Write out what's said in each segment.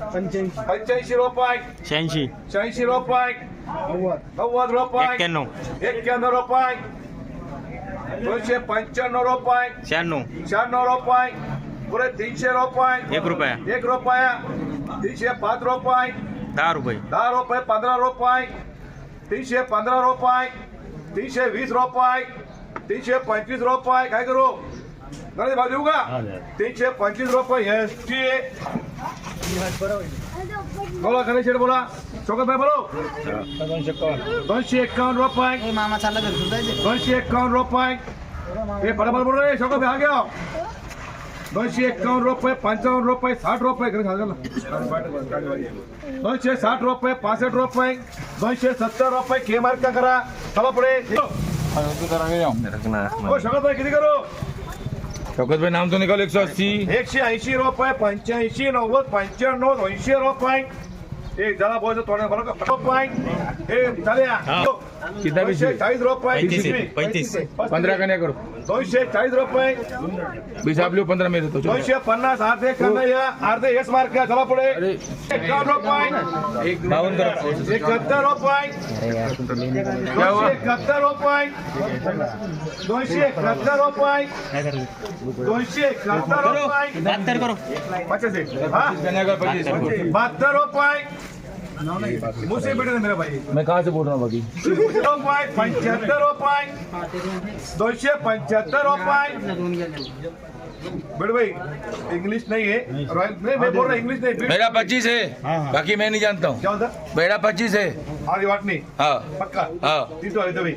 पंच्याऐंशी. रुपये. शहाऐंशी. शहाऐंशी रुपये. नव्वद. रुपये. एक्क्याण्णव. एक्क्याण्णव रुपये. दोनशे पंच्याण्णव रुपये. शहाण्णव. शहाण्णव रुपये. पुरे तीनशे रुपये. एक रुपया. एक रुपया. तीनशे पाच रुपये. दहा रुपये. दहा रुपये पंधरा रुपये. तीनशे पंधरा रुपये. तीनशे वीस रुपये. तीनशे पंचवीस रुपये. काय करू? गणेश भाऊ देऊ का? तीनशे पंचवीस रुपये एस टी बोला गणेश बोला. शोकत भाई बोलो. दोनशे एक्कावन्न रुपये. मामा चालला दोनशे एक्कावन्न रुपये. हे बरोबर बोल रे शोकत भाई आ गया दोनशे एक्कावन्न रुपये पंचावन्न रुपये साठ रुपये. दोनशे साठ रुपये पासष्ट रुपये. दोनशे सत्तर रुपये के मार्क का करा. चला पुढे. हो शोकत भाई किती करू? शौकत भाई नाम तो निकाल एक सौ अस्सी एकशे ऐंशी रुपये पंच्याऐंशी नव्वद पंच्याण्णव दोनशे रुपये एक जरा बोलतो तोंडात बरं का रुपये चालेल कितना दोनशे बीस चाळीस रुपये. पैंतीस. पंद्रह का नहीं करो. दोनशे चाळीस रुपये. बीस आप लोग पंद्रह में से तो चलो. दोनशे पन्नास अर्धे करणं या अर्धे एस मार्क चला पुढे. एकावन्न रुपये. करो. एकाहत्तर रुपये. दोनशे एकाहत्तर रुपये. दोनशे एकाहत्तर रुपये. दोनशे एकाहत्तर रुपये. बहात्तर करो. पचास एक. हा? कन्या का पच्चीस बहात्तर रुपये मुझसे बेटे मेरा भाई मैं कहाँ से बोल रहा हूँ बाकी रुपये पंच्याहत्तर रुपये दोनशे पंच्याहत्तर रुपये बड़े भाई इंग्लिश नहीं है रॉयल नहीं मैं बोल रहा इंग्लिश नहीं मेरा पच्चीस है बाकी मैं नहीं जानता हूँ। क्या होता मेरा पच्चीस है। आधी वाटणी हाँ। पक्का? हाँ। तिथं आहे तुम्ही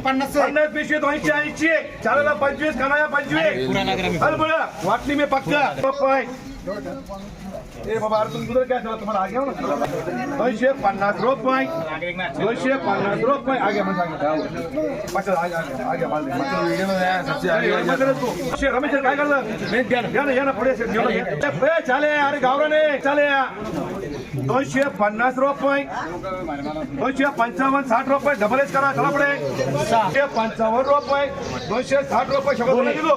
पन्नास पन्नास पिशवी दोनशे ऐंशी चालेला पंचवीस कनाया पंचवीस अरे बोला वाटणी में पक्का। पप्पा ए बाबा अरे तुम उधर क्या चला तुम्हाला आगे ना। दोनशे पन्नास रुपये दोनशे पन्नास रुपये आगे मग आगे पचास आगे आगे आगे माल दे. वीडियो में आया सबसे अरे, आगे मग तू. शे, रमेश काय करलं? द्या ना, या पुढे चाले अरे गावराने चाले दोनशे पन्नास रुपये. दोनशे पंचावन्न साठ रुपये. डबल एच करा चला पुढे. दोनशे पंचावन्न रुपये. दोनशे साठ रुपये. शंभर किलो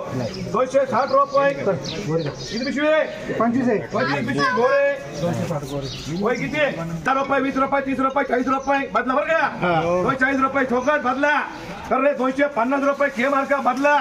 दोनशे साठ रुपये. किती पिशवी आहे? पंचवीस आहे. पंचवीस पिशवी गोळे वय किती दहा रुपये वीस रुपये तीस रुपये चाळीस रुपये. बदला बरं का? दोन चाळीस रुपये ठोकत बदला. तर रे दोनशे पन्नास रुपये के मार्का बदला.